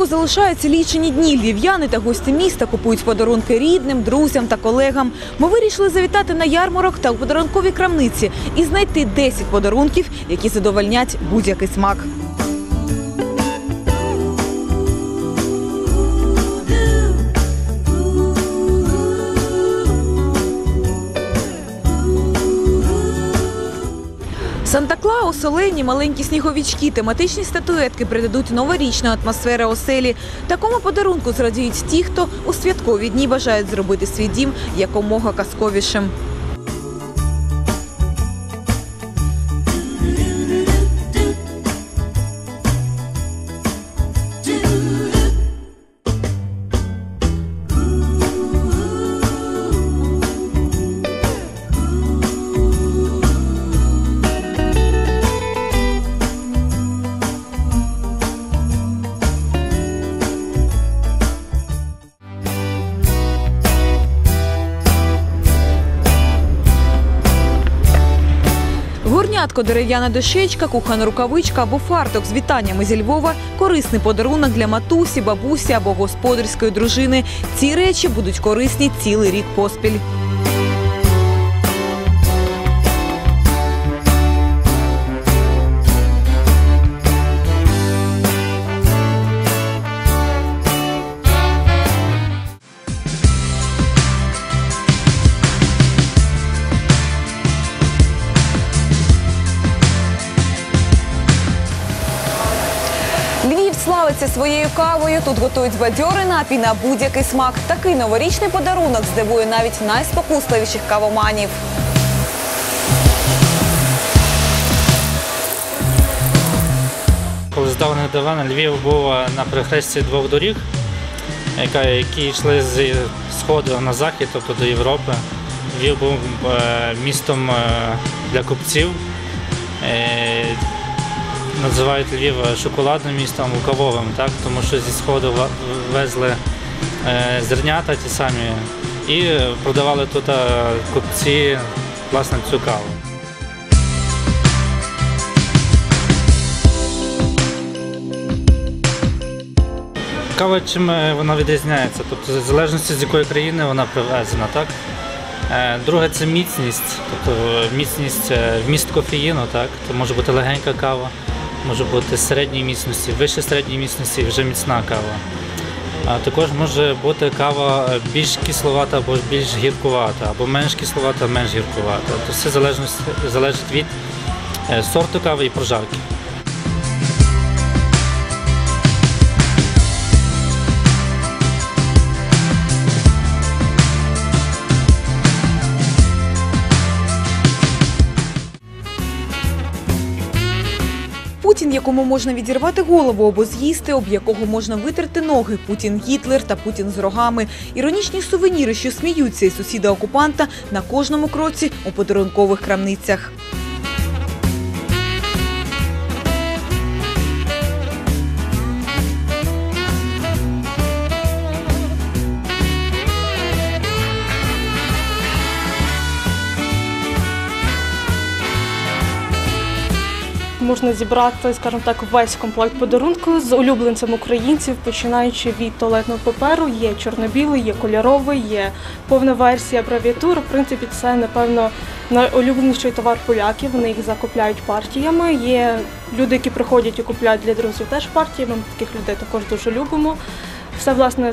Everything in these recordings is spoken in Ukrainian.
року залишаються лічені дні. Львів'яни та гості міста купують подарунки рідним, друзям та колегам. Ми вирішили завітати на ярмарок та у подарунковій крамниці і знайти 10 подарунків, які задовольнять будь-який смак. Санта-Клаус, олені, маленькі сніговічки, тематичні статуетки придадуть новорічну атмосферу оселі. Такому подарунку зрадіють ті, хто у святкові дні бажають зробити свій дім якомога казковішим. Горнятко, дерев'яна дощечка, кухонна рукавичка або фарток з вітаннями зі Львова – корисний подарунок для матусі, бабусі або господарської дружини. Ці речі будуть корисні цілий рік поспіль. Славиться своєю кавою. Тут готують бадьори напій на будь-який смак. Такий новорічний подарунок здивує навіть найспокусливіших кавоманів. Коли з давних Львів був е, на перехресті двох доріг, які йшли з сходу на захід, тобто до Європи. Львів був е, містом е, для купців. Е, Називають Львів шоколадним містом, кавовим, так? тому що зі сходу везли е, зернята ті самі і продавали тут е, купці власне цю каву. Кава чим е, вона відрізняється, тобто в залежності з якої країни вона привезена, так? Е, Друге це міцність, тобто е, міцність е, вміст кофеїну, так? Це може бути легенька кава, може бути середньої міцності, вище середньої міцності, вже міцна кава. А також може бути кава більш кисловата або більш гіркувата, або менш кисловата, менш гіркувата. Це все залежить, залежить від е, сорту кави і прожарки. Путін, якому можна відірвати голову або з'їсти, об якого можна витерти ноги. Путін Гітлер та Путін з рогами. Іронічні сувеніри, що сміються із сусіда окупанта на кожному кроці у подарункових крамницях. Можна зібрати, скажімо так, весь комплект подарунку з улюбленцем українців, починаючи від туалетного паперу, є чорно-білий, є кольоровий, є повна версія абревіатур. В принципі, це напевно найулюбленіший товар поляків. Вони їх закупляють партіями. Є люди, які приходять і купляють для друзів теж партіями. Ми таких людей також дуже любимо. Все власне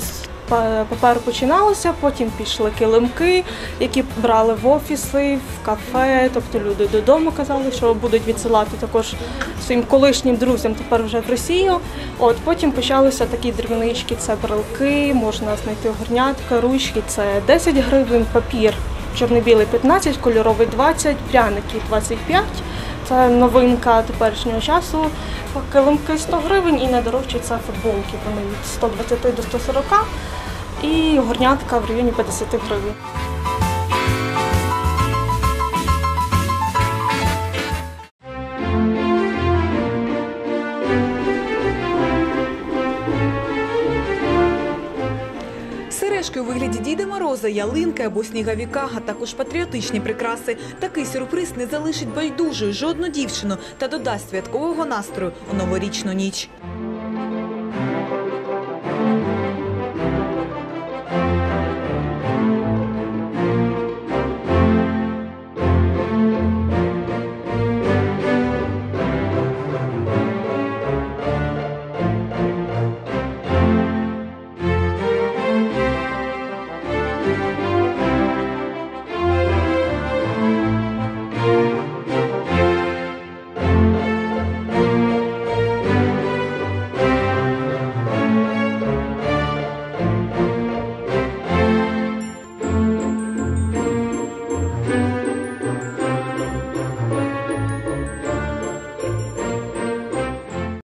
паперу починалося, потім пішли килимки, які брали в офіси, в кафе. Тобто люди додому казали, що будуть відсилати також своїм колишнім друзям тепер вже в Росію. От потім почалися такі дрібнички, це брелки, можна знайти горнятка, ручки, це 10 гривень, папір чорно-білий 15, кольоровий 20, пряники 25. Це новинка теперішнього часу. Килимки 100 гривень і найдорожчі це футболки. Вони від 120 до 140 і горнятка в районі 50 гривень. Вигляді Діда Мороза, ялинки або снігавіка, а також патріотичні прикраси. Такий сюрприз не залишить байдужою жодну дівчину та додасть святкового настрою у новорічну ніч.